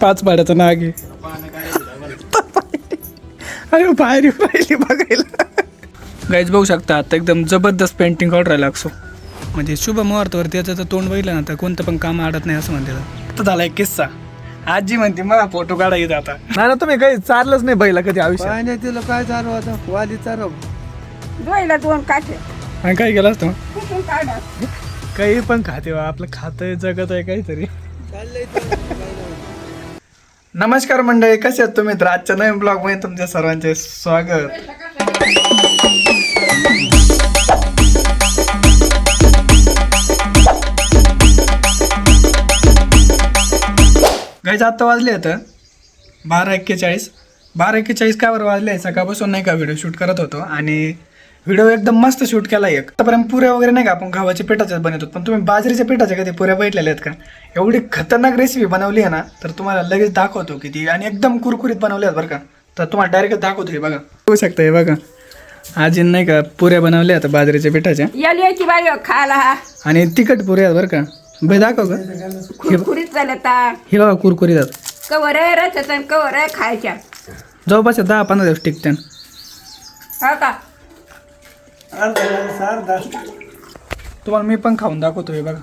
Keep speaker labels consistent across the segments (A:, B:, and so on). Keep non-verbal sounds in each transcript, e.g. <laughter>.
A: पाच पाड्याचं नाग आहे. अरे बाहेर येऊन राहिली बघायला. गाईज बघू शकता आता एकदम जबरदस्त पेंटिंग राहिला असो म्हणजे शुभ मुहूर्तावरती याचं तर तोंड बघितलं ना तर कोणतं पण काम अडत नाही असं म्हणते. आता झाला एक किस्सा. आजी म्हणते मला फोटो काढायचा आता. नाही ना तुम्ही काही चाललंच नाही बैला कधी आयुष्यात.
B: काय नाही तिला काय चालू आता? वाली चालू
C: दोयला दोन काठे.
A: आणि काय केलं असतं
C: कुठून काढा.
A: काही पण खाते बा आपलं खातं जगत आहे काहीतरी नमस्कार मंडळी कसे आहेत तुम्ही? तर आजच्या नवीन ब्लॉगमध्ये तुमच्या सर्वांचे स्वागत. गाईज आत्ता वाजले आहेत बारा एक्केचाळीस. बारा एक्केचाळीस काय बरं वाजले? सकाळपासून नाही का व्हिडिओ शूट करत होतो. आणि व्हिडिओ एकदम मस्त शूट केला एक. आतापर्यंत पुऱ्या वगैरे नाही का आपण गव्हाच्या पिठाच्याच बनवतो पण तुम्ही बाजरीच्या पिठाच्या कधी पुऱ्या बघितलेल्या आहेत का? एवढी खतरनाक रेसिपी बनवली आहे ना तर तुम्हाला लगेच दाखवतो की ती आणि एकदम कुरकुरीत बनवली आहेत बरं का. तर तुम्हाला डायरेक्ट दाखवतो हे बघा. बघू शकता हे बघा. आजी नाही का पुऱ्या बनवल्या आता बाजरीच्या पिठाच्या.
C: बाई खायला?
A: आणि तिखट पुऱ्या आहेत बरं का. बाई दाखव का
C: चालता
A: हे बघा कुरकुरीत आहेत.
C: कवर आहे आणि कवर आहे खायच्या.
A: जवळपास दहा पंधरा दिवस टिकत्यान.
C: हा का?
A: तुम्हाला मी पण खाऊन दाखवतो हे बघा.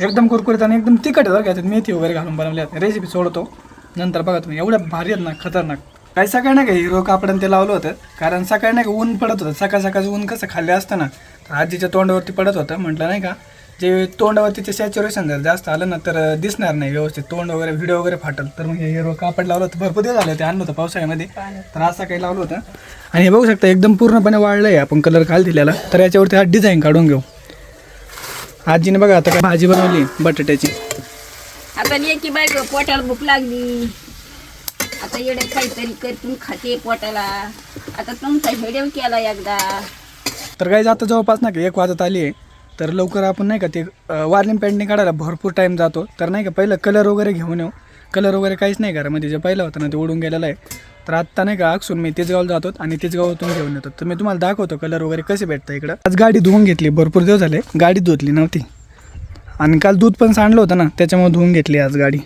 A: एकदम कुरकुरीत आणि एकदम तिखट आहे बरं का त्यात मेथी वगैरे घालून बनवले आहेत. रेसिपी सोडतो. नंतर बघा तुम्ही. एवढ्या भारी आहेत ना खतरनाक. काही सकाळी नाही का हिरो कापडन ते लावलं होतं? कारण सकाळी नाही का ऊन पडत होतं. सकाळ सकाळचं ऊन कसं खाल्लं असतं ना तर आजीच्या तोंडावरती पडत होतं. म्हटलं नाही का जे तोंडावरती सॅच्युरेशन जर जास्त आलं ना तर दिसणार नाही व्यवस्थित. तोंड वगैरे व्हिडिओ वगैरे फाटल. तर मग हे हिरो कापड लावलं होतं. भरपूर दिवस झाले होते. आणलं होतं पावसाळ्यामध्ये. तर असं काही लावलं होतं. आणि हे बघू शकता एकदम पूर्णपणे वाळलं आहे आपण कलर खाल दिलेला. तर याच्यावरती हा डिझाईन काढून घेऊ. आजीने बघा आता काय भाजी बनवली बटाट्याची.
C: आता लेकी गं, पोटाला भूक लागली. आता येडे काहीतरी करतून खाते पोटाला. आता तुमचा हेडेव केला एकदा.
A: तर काही आता जवळपास नाही का एक वाजत आली आहे तर लवकर आपण नाही का ते वार्लिंग पॅन्टने काढायला भरपूर टाईम जातो. तर नाही का पहिलं कलर वगैरे घेऊन येऊ. कलर वगैरे काहीच नाही घरामध्ये जे पहिलं होतं ना ते उडून गेलेलं आहे. तर आत्ता नाही का अक्षून मी तेचगावला जातो आणि तेचगावातून घेऊन येतो. तर मी तुम्हाला दाखवतो कलर वगैरे कसे भेटतं इकडं. आज गाडी धुवून घेतली भरपूर दिवस झाले. गाडी धुतली नव्हती. आणि काल दूध पण सांडलं होतं ना त्याच्यामुळे धुवून घेतली आज गाडी.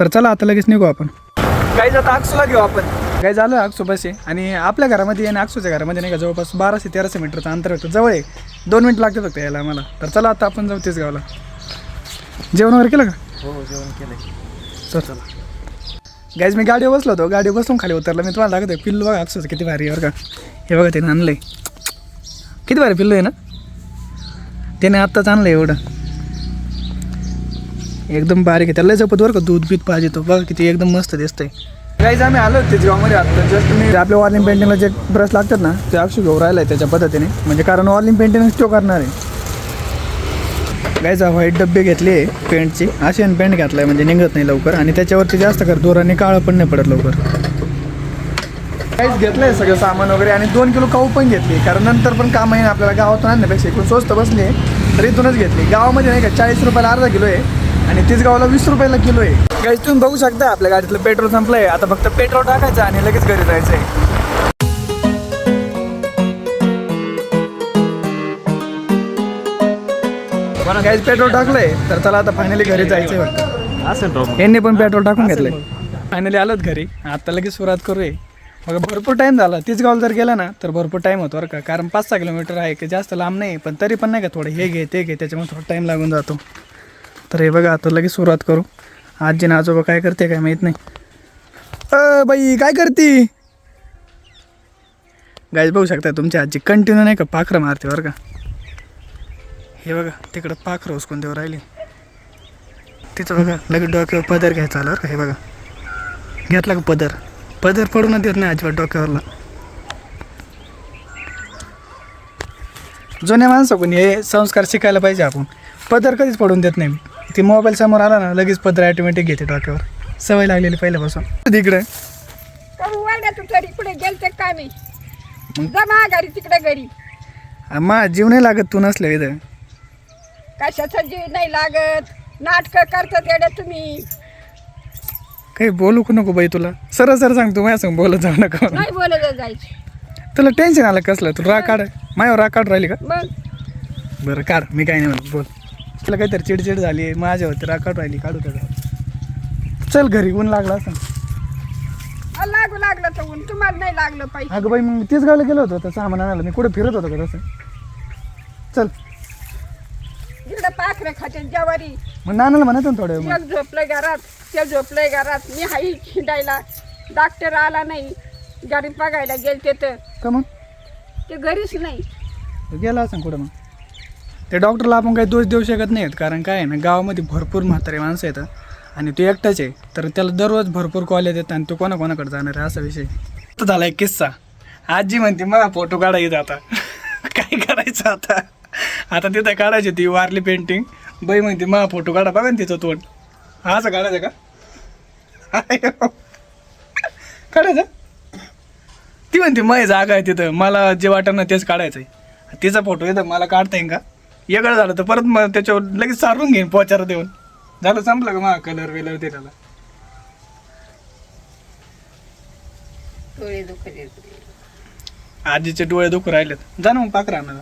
A: तर चला आता लगेच निघू आपण. काही आता अक्षूला घेऊ आपण. काही झालं बसे आणि आपल्या घरामध्ये आणि अक्षूच्या घरामध्ये नाही का जवळपास बाराशे तेराशे मीटरचं अंतर होतं. जवळ आहे. दोन मिनिट लागते फक्त यायला आम्हाला. तर चला आता आपण जाऊ तेच गावाला जेवण वगैरे केलं का?
B: हो जेवण केलंय.
A: चल चला. गाईज मी गाडीवर बसलो होतो. गाडीवर बसून खाली उतरलं. मी तुम्हाला दाखवतो पिल्लू बघा अक्षरचं किती भारी आहे बरं का. हे बघा त्याने आणलंय. किती भारी पिल्लू आहे ना? त्याने आत्ताच आणलं एवढं. एकदम बारीक आहे. त्याला जपत बरं का दूध बीत पाहिजे तो. बघा किती एकदम मस्त दिसतंय. गाईज आम्ही आलो गावामध्ये आता. जस्ट मी आपल्या वॉर्लिंग पेंटिंगला जे ब्रश लागतात ना ते अक्षू घेऊन राहिलं आहे त्याच्या पद्धतीने. म्हणजे कारण वॉर्लिंग पेंटिंग स्टो करणार आहे. गायचा व्हाईट डब्बे घेतले पेंटचे आशियन पेंट घातलाय म्हणजे निघत नाही लवकर. आणि त्याच्यावरती जास्त कर दोराने काळं पण नाही पडत लवकर. काहीच घेतलंय सगळं सामान वगैरे आणि दोन किलो काऊ पण घेतली. कारण नंतर पण काम आहे आपल्याला गावातून आणण्यापेक्षा इकडून स्वस्त बसली आहे तर इथूनच घेतली. गावामध्ये नाही का चाळीस रुपयाला अर्धा किलो आहे. आणि तीच गावाला वीस रुपयाला किलो आहे. काही तुम्ही बघू शकता आपल्या गाडीतलं पेट्रोल संपलंय. आता फक्त पेट्रोल टाकायचं आणि लगेच घरी जायचं आहे गाईज पेट्रोल टाकलंय. तर चला आता फायनली घरी जायचंय वाटतं
B: राव
A: यांनी पण पेट्रोल टाकून घेतलंय. फायनली आलोत घरी. आता लगेच सुरुवात करूया. मग भरपूर टाईम झाला. तीच गाव जर गेला ना तर भरपूर टाईम होतो बरं का. कारण पाच सहा किलोमीटर आहे की जास्त लांब नाही पण तरी पण नाही का थोडं हे घे ते घे त्याच्यामुळे थोडा टाईम लागून जातो. तर हे बघा आता लगेच सुरुवात करू. आजी ना आजोबा काय करते काय माहीत नाही. अ बाई काय करती? गाईज बघू शकता तुमची आजी कंटिन्यू नाही का पाखरं मारते बरं का? हे बघा तिकडं पाखरं उचकून देऊ राहिली. तिचं बघा लगेच डोक्यावर पदर घ्यायचा आला बरं का हे बघा. घेतला का पदर? पदर पडून देत नाही अजिबात डोक्यावरला. जुन्या माणसाकडून हे संस्कार शिकायला पाहिजे आपण. पदर कधीच पडून देत नाही. ती मोबाईल समोर आला ना लगेच पदर ॲटोमॅटिक घेते डोक्यावर. सवय लागलेली पहिल्यापासून.
C: तर कुठे गेलते काय मी? जमा घरी तिकडे घरी.
A: मा जीव नाही लागत तू नसल्या इथं.
C: कशाचा जीव नाही लागत? नाटकं करतात येड्या तुम्ही.
A: काही बोलू नको बाई तुला. सरळ सरळ सांग तू माझ्या सांग बोलत जाऊ नका.
C: नाही बोलत जायचं.
A: तुला टेन्शन आलं कसलं? तू राग काढ. माझ्यावर राग काढ राहिली का?
C: मग.
A: बरं काढ. मी काही नाही म्हणत. बोल. तिला काहीतरी चिडचिड झाली माझ्यावरती राखाट राहिली काढू त्याचा चल घरी ऊन लागला असं.
C: लागू लागलं तर ऊन. तुम्हाला नाही लागलं पाहिजे.
A: अगं बाई मग मी तेच गावला गेलो होतो तर सामान आणायला मी कुठे फिरत होतो का तसं? चल.
C: इकडं पाखरे खाते जवारी.
A: मग नानाला म्हणत ना थोडं.
C: एक झोपलंय घरात ते झोपलंय घरात. मी हाई हिंडायला डॉक्टर आला नाही. गाडी बघायला गेलते तर.
A: का मग?
C: ते घरीच नाही.
A: गेला असं कुठं मग? ते डॉक्टरला आपण काही दोष देऊ शकत नाहीत कारण काय आहे ना गावामध्ये भरपूर म्हातारे माणसं येतात आणि तो एकटाच आहे. तर त्याला दररोज भरपूर कॉल येतात आणि तो कोणाकोणाकडे जाणार आहे असा विषय तर झाला एक किस्सा. आजी म्हणते मला फोटो काढा आता. <laughs> काय करायचं आता? आता तिथं काढायची ती वारली पेंटिंग बाई म्हणते मला फोटो काढा बघा ना तिचं तोंड. हा असं काढायचं का? काढायचं? ती म्हणते मय जागा आहे तिथं. मला जे वाटणं ना तेच काढायचं आहे तिचा फोटो येतं मला काढता येईल का? वेगळं झालं तर परत मग त्याच्यावर लगेच सारून घेईन पोचारा देऊन. झालं संपलं का मग कलर वेलर ते त्याला?
C: डोळे
A: आजीचे डोळे दुखू राहिलेत. जा ना मग पाकरा आणायला.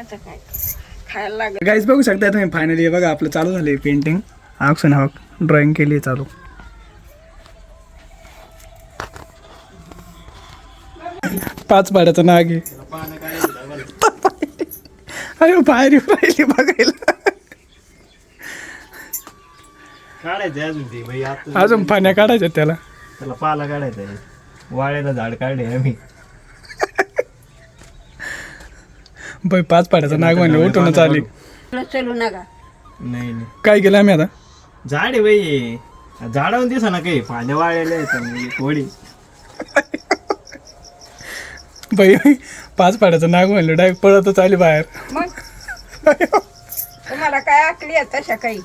C: आता काय खायला लागत
A: गाईज बघू शकता तुम्ही फायनली बघा आपलं चालू झालं पेंटिंग आक्सन हवक ड्रॉइंग केली चालू. पाच पाड्याचं नाग आहे. अरे बाहेर राहिली बघायला.
D: काढायचंय अजून ते बाई आता
A: अजून पाण्या काढायच्या त्याला.
D: त्याला पाला काढायचा आहे. वाळ्याला झाड काढले आम्ही.
A: बाई पाच पाड्याचं नाग म्हणले उठूनच आली.
C: तुला चलू नका.
D: नाही नाही.
A: काय केलं आम्ही आता?
D: झाड आहे बाई. झाडावून दिसा ना काही. पाण्या वाळलेल्या आहेत थोडी
A: बाई पाच पाड्याचं नाग म्हणलं डायरेक्ट पळतच आली बाहेर.
C: मग? तुम्हाला काय आकली आहे तशा काही?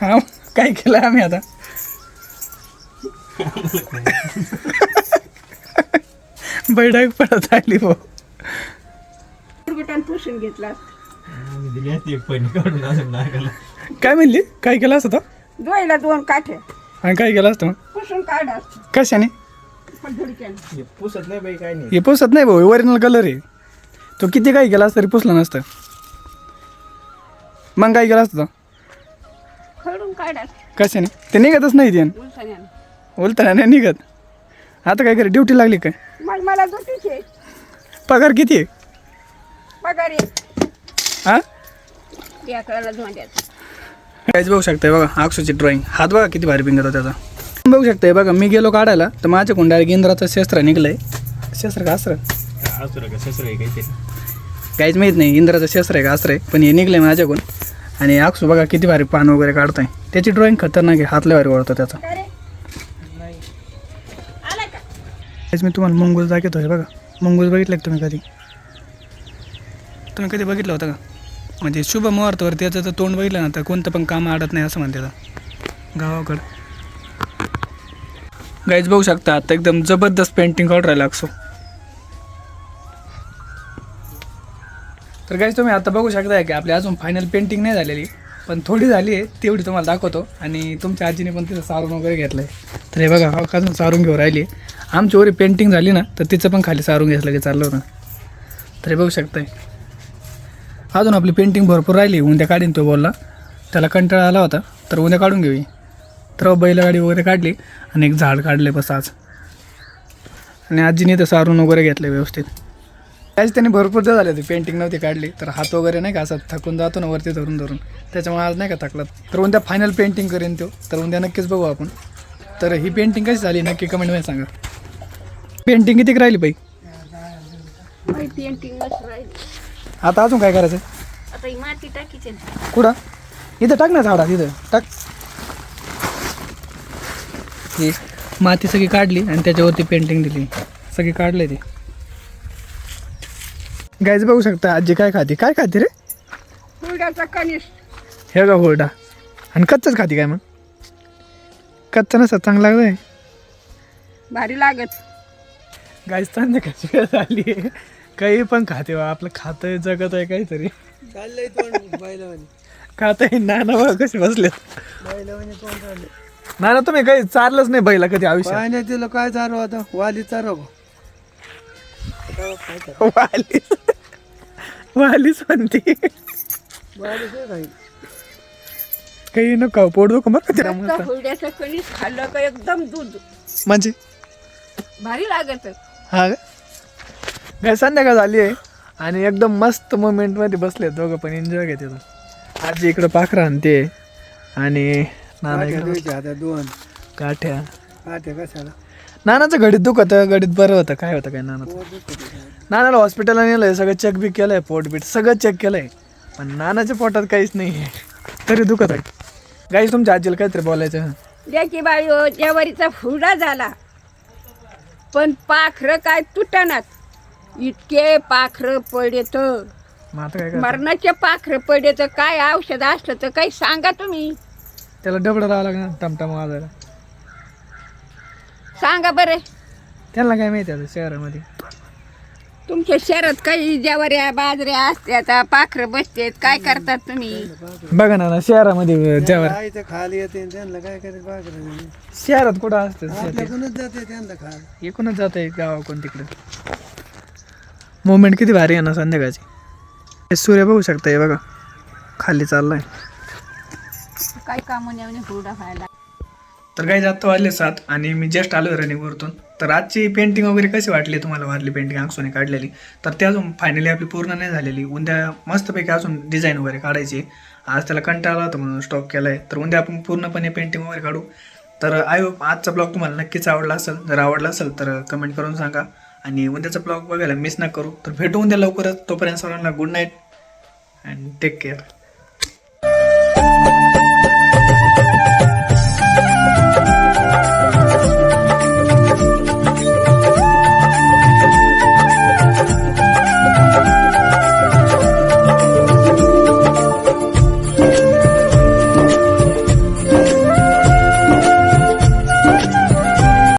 A: हा काय केलं आम्ही आता? बाई डायरेक्ट पळत आली भाऊ.
C: पुसून घेतला.
D: दिली असती एक काढून
A: काय म्हणली? काय केलं असतं?
C: दोन काठे.
A: आणि काय केलं असतं मग?
C: पुसून काढा.
A: कशाने?
D: हे पुसत नाही बाई काय नाही.
A: हे पुसत नाही भाऊ ओरिजिनल कलर आहे. तो किती काय केला असतं तरी पुसलं नसतं. मग काय केलं असतं?
C: खडून काढा
A: कशाने? ते निघतच नाही ते. बोलताना नाही निघत. आता काय करे ड्युटी लागली काय?
C: मग मला दुटीचे
A: पगार किती आहे?
C: पगार आहे
A: हा?
C: या कळाला धोंड्यात
A: काहीच बघू शकताय बघा अक्षूची ड्रॉइंग हात बघा किती भारी पिंगत त्याचा बघू शकताय बघा मी गेलो काढायला तर माझ्याकडून डायरेक्ट इंद्राचं शस्त्र निघलंय. शस्त्र का अस्त्र काहीच माहीत नाही इंद्राचं शस्त्र आहे का अस्त्र आहे पण हे निघलंय माझ्याकडून. आणि अक्षू बघा किती भारी पान वगैरे काढताय. त्याची ड्रॉइंग खतरनाक आहे हातला भारी वळतो त्याचा. काहीच मी तुम्हाला मंगूस दाखवतोय बघा. मंगूस बघितलं का तुम्ही कधी? तुम्ही कधी बघितलं होतं का? म्हणजे शुभ मुहूर्तावर त्याचं तर तोंड बघितलं ना तर कोणतं पण काम अडत नाही असं म्हणते गावाकडं. गाईज बघू शकता आता एकदम जबरदस्त पेंटिंग काढून राहिला तर गाईज तुम्ही आता बघू शकताय की आपली अजून फायनल पेंटिंग नाही झालेली पण थोडी झाली आहे तेवढी तुम्हाला दाखवतो. आणि तुमच्या आजीने पण तिचं सारून वगैरे घेतलं आहे तर हे बघा अजून सारून घेऊन राहिली आमची वरी पेंटिंग झाली ना तर तिचं पण खाली सारून घेतलं की चाललं ना तर हे बघू शकताय. अजून आपली पेंटिंग भरपूर राहिली उद्या काढीन तो बोलला. त्याला कंटाळा आला होता तर उद्या काढून घेऊ तर बैलगाडी वगैरे काढली आणि एक झाड काढले बस आज. आणि आजीने तर सारून वगैरे घेतलं व्यवस्थित. त्याच त्यांनी भरपूर दिवस झाले होते पेंटिंग नव्हती काढली. तर हात वगैरे नाही का असं थकून जातो ना वरती धरून धरून. त्याच्यामुळे आज नाही का थकला. तर उद्या फायनल पेंटिंग करेन तो. तर उद्या नक्कीच बघू आपण. तर ही पेंटिंग कशी झाली नक्की कमेंटमध्ये सांगा. पेंटिंग किती राहिली बाई? आता अजून काय करायचं कुठं? इथं टाक ना झाडा तिथं टाक. ही माती सगळी काढली आणि त्याच्यावरती पेंटिंग दिली. सगळी काढले ती. गायच बघू शकता आजी काय खाते. काय खाते रे? हे का होरडा. आणि कच्चच खाते काय मग? कच्चा नसत चांगला लागतंय.
C: भारी लागत.
A: गायच संध्याकाळची वेळ झाली. आहे काही पण खाते बा. आपलं खातं जगत आहे काहीतरी.
B: चाललंय तोंड बैल म्हणे
A: खात आहे नाना बघा कसे बसले
B: तोंड चाललंय
A: नाना तुम्ही काही चारलंच नाही बैला कधी आयुष्यात.
B: पाण्यात तिला काय चारव आता? वाली चारव.
A: वालीच वालीच म्हणते काही. नको पोट दुखं बरं का
C: हुरड्याचं कणीस खाल्लं का एकदम दूध.
A: म्हणजे?
C: भारी लागत.
A: हा काय संध्याकाळ झाली आहे आणि एकदम मस्त मोमेंटमध्ये बसले दोघं पण. एन्जॉय घेते आजी इकडं पाखरा आणते आणि नाना
B: काठ्या
A: इकडं
B: द्यायचे आता दोन.
A: काठ्या.
B: काठ्या कशाला?
A: नानाचं घडीत दुखत घडीत बरं होतं. काय होतं काय नानाचं?
B: पोट दुखत होतं.
A: नानाला हॉस्पिटलला नेलंय सगळं चेक बी केलंय पोट बीट सगळं चेक केलंय. पण नानाच्या पोटात काहीच नाही तरी दुखत आहे. गाईस तुमच्या आजीला काहीतरी बोलायचं
C: द्याची बाई हो जेवारीचा फुडा झाला. पण पाखरं काय तुटनात. इतके पाखरं पडेत
A: मग आता काय करायचं?
C: मरणाचे पाखरं पडेत काय औषध असलं तर काही सांगा तुम्ही.
A: त्याला डबडं राहावं लागणार टमटम वाजायला.
C: सांगा बरं.
A: त्यांना काय माहिती आता शहरामध्ये?
C: तुमच्या शहरात काही ज्वाऱ्या बाजऱ्या असत्यात पाखरं बसतेत काय करतात तुम्ही?
A: बघा ना ना शहरामध्ये
B: तर खाली येते आणि त्यांना काय करायचं बाकर
A: शहरात कुठं असतं शेती?
B: आपल्याकडूनच जाते त्यांना खाल.
A: एकूणच जात आहे गावाकडून तिकडे. मोमेंट किती भारी आहे ना संध्याकाळची. हे सूर्य बघू शकता हे बघा. खाली चाललाय.
C: काय कामून येऊन हुरडा खायला
A: तर काही जातो वाढले सात आणि मी जस्ट आलो रनिंगवरतून तर आजची पेंटिंग वगैरे कशी वाटली तुम्हाला? वारली पेंटिंग अक्षोने काढलेली. तर ती अजून फायनली आपली पूर्ण नाही झालेली. उद्या मस्तपैकी अजून डिझाईन वगैरे काढायची आज त्याला कंटाळा होता म्हणून स्टॉक केला आहे तर उद्या आपण पूर्णपणे पेंटिंग वगैरे काढू. तर आय होप आजचा ब्लॉग तुम्हाला नक्कीच आवडला असेल. जर आवडला असेल तर कमेंट करून सांगा. आणि उद्याचा ब्लॉग बघायला मिस ना करू. तर भेटू उद्या लवकरच. तोपर्यंत सर्वांना good night and take care